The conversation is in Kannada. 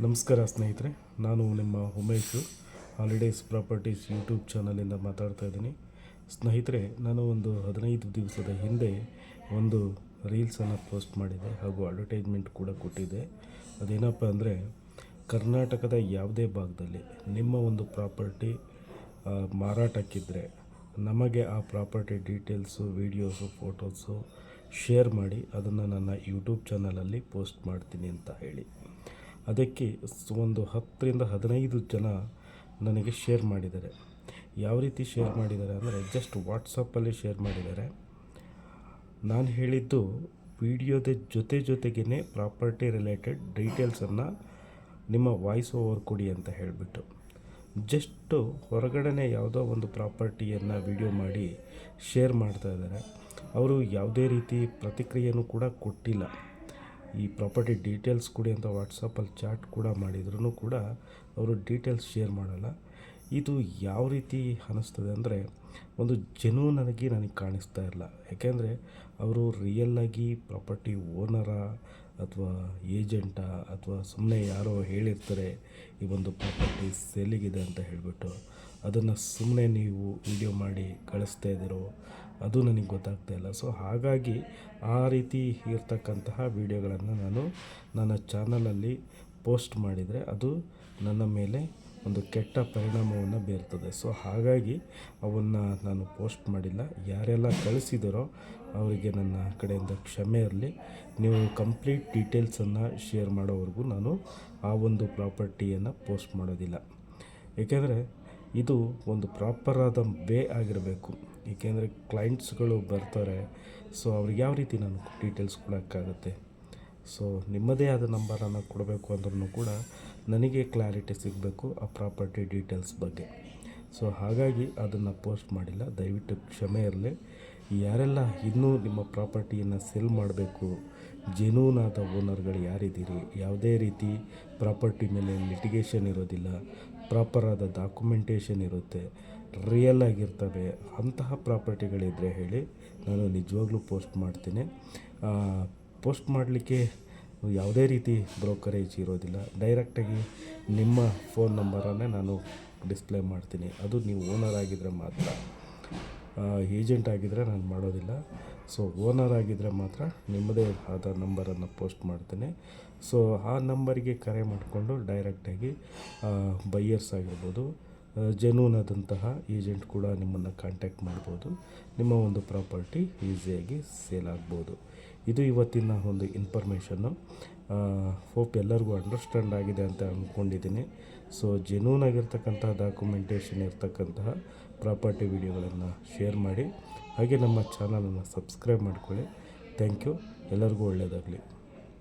ನಮಸ್ಕಾರ ಸ್ನೇಹಿತರೆ, ನಾನು ನಿಮ್ಮ ಉಮೇಶು. ಹಾಲಿಡೇಸ್ ಪ್ರಾಪರ್ಟೀಸ್ ಯೂಟ್ಯೂಬ್ ಚಾನಲಿಂದ ಮಾತಾಡ್ತಾ ಇದ್ದೀನಿ. ಸ್ನೇಹಿತರೆ, ನಾನು ಒಂದು ಹದಿನೈದು ದಿವಸದ ಹಿಂದೆ ಒಂದು ರೀಲ್ಸನ್ನು ಪೋಸ್ಟ್ ಮಾಡಿದೆ ಹಾಗೂ ಅಡ್ವರ್ಟೈಸ್ಮೆಂಟ್ ಕೂಡ ಕೊಟ್ಟಿದ್ದೆ. ಅದೇನಪ್ಪ ಅಂದರೆ, ಕರ್ನಾಟಕದ ಯಾವುದೇ ಭಾಗದಲ್ಲಿ ನಿಮ್ಮ ಒಂದು ಪ್ರಾಪರ್ಟಿ ಮಾರಾಟಕ್ಕಿದ್ದರೆ ನಮಗೆ ಆ property details videos photos share ಮಾಡಿ, ಅದನ್ನು ನನ್ನ ಯೂಟ್ಯೂಬ್ ಚಾನಲಲ್ಲಿ ಪೋಸ್ಟ್ ಮಾಡ್ತೀನಿ ಅಂತ ಹೇಳಿ. ಅದಕ್ಕೆ ಒಂದು ಹತ್ತರಿಂದ ಹದಿನೈದು ಜನ ನನಗೆ ಶೇರ್ ಮಾಡಿದ್ದಾರೆ. ಯಾವ ರೀತಿ ಶೇರ್ ಮಾಡಿದ್ದಾರೆ ಅಂದರೆ ಜಸ್ಟ್ ವಾಟ್ಸಪ್ಪಲ್ಲಿ ಶೇರ್ ಮಾಡಿದ್ದಾರೆ. ನಾನು ಹೇಳಿದ್ದು ವಿಡಿಯೋದ ಜೊತೆ ಜೊತೆಗೇ ಪ್ರಾಪರ್ಟಿ ರಿಲೇಟೆಡ್ ಡೀಟೇಲ್ಸನ್ನು ನಿಮ್ಮ ವಾಯ್ಸ್ ಓವರ್ ಕೊಡಿ ಅಂತ ಹೇಳಿಬಿಟ್ಟು. ಜಸ್ಟು ಹೊರಗಡೆನೆ ಯಾವುದೋ ಒಂದು ಪ್ರಾಪರ್ಟಿಯನ್ನು ವಿಡಿಯೋ ಮಾಡಿ ಶೇರ್ ಮಾಡ್ತಾ ಇದ್ದಾರೆ. ಅವರು ಯಾವುದೇ ರೀತಿ ಪ್ರತಿಕ್ರಿಯೆಯೂ ಕೂಡ ಕೊಟ್ಟಿಲ್ಲ. ಈ ಪ್ರಾಪರ್ಟಿ ಡೀಟೇಲ್ಸ್ ಕೊಡಿ ಅಂತ ವಾಟ್ಸಪ್ಪಲ್ಲಿ ಚಾಟ್ ಕೂಡ ಮಾಡಿದ್ರೂ ಕೂಡ ಅವರು ಡೀಟೇಲ್ಸ್ ಶೇರ್ ಮಾಡಲ್ಲ. ಇದು ಯಾವ ರೀತಿ ಅನ್ನಿಸ್ತದೆ ಅಂದರೆ ಒಂದು ಜೆನ್ಯೂನಾಗಿ ನನಗೆ ಕಾಣಿಸ್ತಾ ಇಲ್ಲ. ಯಾಕೆಂದರೆ ಅವರು ರಿಯಲ್ಲಾಗಿ ಪ್ರಾಪರ್ಟಿ ಓನರಾ ಅಥವಾ ಏಜೆಂಟಾ ಅಥವಾ ಸುಮ್ಮನೆ ಯಾರೋ ಹೇಳಿರ್ತಾರೆ ಈ ಒಂದು ಪ್ರಾಪರ್ಟಿ ಸೆಲ್ಲಿಗಿದೆ ಅಂತ ಹೇಳಿಬಿಟ್ಟು, ಅದನ್ನು ಸುಮ್ಮನೆ ನೀವು ವಿಡಿಯೋ ಮಾಡಿ ಕಳಿಸ್ತಾ ಇದ್ದೀರೋ ಅದು ನನಗೆ ಗೊತ್ತಾಗ್ತಾ ಇಲ್ಲ. ಸೊ ಹಾಗಾಗಿ ಆ ರೀತಿ ಇರ್ತಕ್ಕಂತಹ ವಿಡಿಯೋಗಳನ್ನು ನಾನು ನನ್ನ ಚಾನಲಲ್ಲಿ ಪೋಸ್ಟ್ ಮಾಡಿದರೆ ಅದು ನನ್ನ ಮೇಲೆ ಒಂದು ಕೆಟ್ಟ ಪರಿಣಾಮವನ್ನು ಬೀರ್ತದೆ. ಸೊ ಹಾಗಾಗಿ ಅವನ್ನು ನಾನು ಪೋಸ್ಟ್ ಮಾಡಿಲ್ಲ. ಯಾರೆಲ್ಲ ಕಳಿಸಿದರೋ ಅವರಿಗೆ ನನ್ನ ಕಡೆಯಿಂದ ಕ್ಷಮೆ ಇರಲಿ. ನೀವು ಕಂಪ್ಲೀಟ್ ಡೀಟೇಲ್ಸನ್ನು ಶೇರ್ ಮಾಡೋವರೆಗೂ ನಾನು ಆ ಒಂದು ಪ್ರಾಪರ್ಟಿಯನ್ನು ಪೋಸ್ಟ್ ಮಾಡೋದಿಲ್ಲ. ಏಕೆಂದರೆ ಇದು ಒಂದು ಪ್ರಾಪರ್ ಆದ ವೇ ಆಗಿರಬೇಕು. ಏಕೆಂದರೆ ಕ್ಲೈಂಟ್ಸ್ಗಳು ಬರ್ತಾರೆ. ಸೊ ಅವ್ರಿಗೆ ಯಾವ ರೀತಿ ನಾನು ಡೀಟೇಲ್ಸ್ ಕೊಡೋಕ್ಕಾಗುತ್ತೆ? ಸೊ ನಿಮ್ಮದೇ ಆದ ನಂಬರನ್ನು ಕೊಡಬೇಕು ಅಂದ್ರೂ ಕೂಡ ನನಗೆ ಕ್ಲಾರಿಟಿ ಸಿಗಬೇಕು ಆ ಪ್ರಾಪರ್ಟಿ ಡೀಟೇಲ್ಸ್ ಬಗ್ಗೆ. ಸೊ ಹಾಗಾಗಿ ಅದನ್ನು ಪೋಸ್ಟ್ ಮಾಡಿಲ್ಲ. ದಯವಿಟ್ಟು ಕ್ಷಮೆ ಇರಲಿ. ಯಾರೆಲ್ಲ ಇನ್ನೂ ನಿಮ್ಮ ಪ್ರಾಪರ್ಟಿಯನ್ನು ಸೆಲ್ ಮಾಡಬೇಕು ಜೆನೂನಾದ ಓನರ್ಗಳು ಯಾರಿದ್ದೀರಿ, ಯಾವುದೇ ರೀತಿ ಪ್ರಾಪರ್ಟಿ ಮೇಲೆ ಲಿಟಿಗೇಷನ್ ಇರೋದಿಲ್ಲ ಪ್ರಾಪರಾದ ಡಾಕ್ಯುಮೆಂಟೇಷನ್ ಇರುತ್ತೆ ರಿಯಲ್ ಆಗಿರ್ತವೆ, ಅಂತಹ ಪ್ರಾಪರ್ಟಿಗಳಿದ್ದರೆ ಹೇಳಿ ನಾನು ನಿಜವಾಗ್ಲೂ ಪೋಸ್ಟ್ ಮಾಡ್ತೀನಿ. ಪೋಸ್ಟ್ ಮಾಡಲಿಕ್ಕೆ ಯಾವುದೇ ರೀತಿ ಬ್ರೋಕರೇಜ್ ಇರೋದಿಲ್ಲ. ಡೈರೆಕ್ಟಾಗಿ ನಿಮ್ಮ ಫೋನ್ ನಂಬರನ್ನೇ ನಾನು ಡಿಸ್ಪ್ಲೇ ಮಾಡ್ತೀನಿ. ಅದು ನೀವು ಓನರ್ ಆಗಿದ್ದರೆ ಮಾತ್ರ. ಏಜೆಂಟ್ ಆಗಿದ್ದರೆ ನಾನು ಮಾಡೋದಿಲ್ಲ. ಸೊ ಓನರ್ ಆಗಿದ್ದರೆ ಮಾತ್ರ ನಿಮ್ಮದೇ ಆದ ನಂಬರನ್ನು ಪೋಸ್ಟ್ ಮಾಡ್ತೇನೆ. ಸೊ ಆ ನಂಬರಿಗೆ ಕರೆ ಮಾಡಿಕೊಂಡು ಡೈರೆಕ್ಟಾಗಿ ಬೈಯರ್ಸ್ ಆಗಿರ್ಬೋದು ಜೆನ್ಯೂನ್ ಆದಂತಹ ಏಜೆಂಟ್ ಕೂಡ ನಿಮ್ಮನ್ನು ಕಾಂಟ್ಯಾಕ್ಟ್ ಮಾಡ್ಬೋದು. ನಿಮ್ಮ ಒಂದು ಪ್ರಾಪರ್ಟಿ ಈಸಿಯಾಗಿ ಸೇಲ್ ಆಗ್ಬೋದು. ಇದು ಇವತ್ತಿನ ಒಂದು ಇನ್ಫಾರ್ಮೇಷನ್ನು ಹೋಪ್ ಎಲ್ಲರಿಗೂ ಅಂಡರ್ಸ್ಟ್ಯಾಂಡ್ ಆಗಿದೆ ಅಂತ ಅಂದ್ಕೊಂಡಿದ್ದೀನಿ ಸೊ ಜೆನೂನ್ ಆಗಿರ್ತಕ್ಕಂತಹ ಡಾಕ್ಯುಮೆಂಟೇಷನ್ ಇರ್ತಕ್ಕಂತಹ ಪ್ರಾಪರ್ಟಿ ವಿಡಿಯೋಗಳನ್ನು ಶೇರ್ ಮಾಡಿ. ಹಾಗೆ ನಮ್ಮ ಚಾನಲನ್ನು ಸಬ್ಸ್ಕ್ರೈಬ್ ಮಾಡ್ಕೊಳ್ಳಿ. ಥ್ಯಾಂಕ್ ಯು ಎಲ್ಲರಿಗೂ ಒಳ್ಳೆಯದಾಗಲಿ.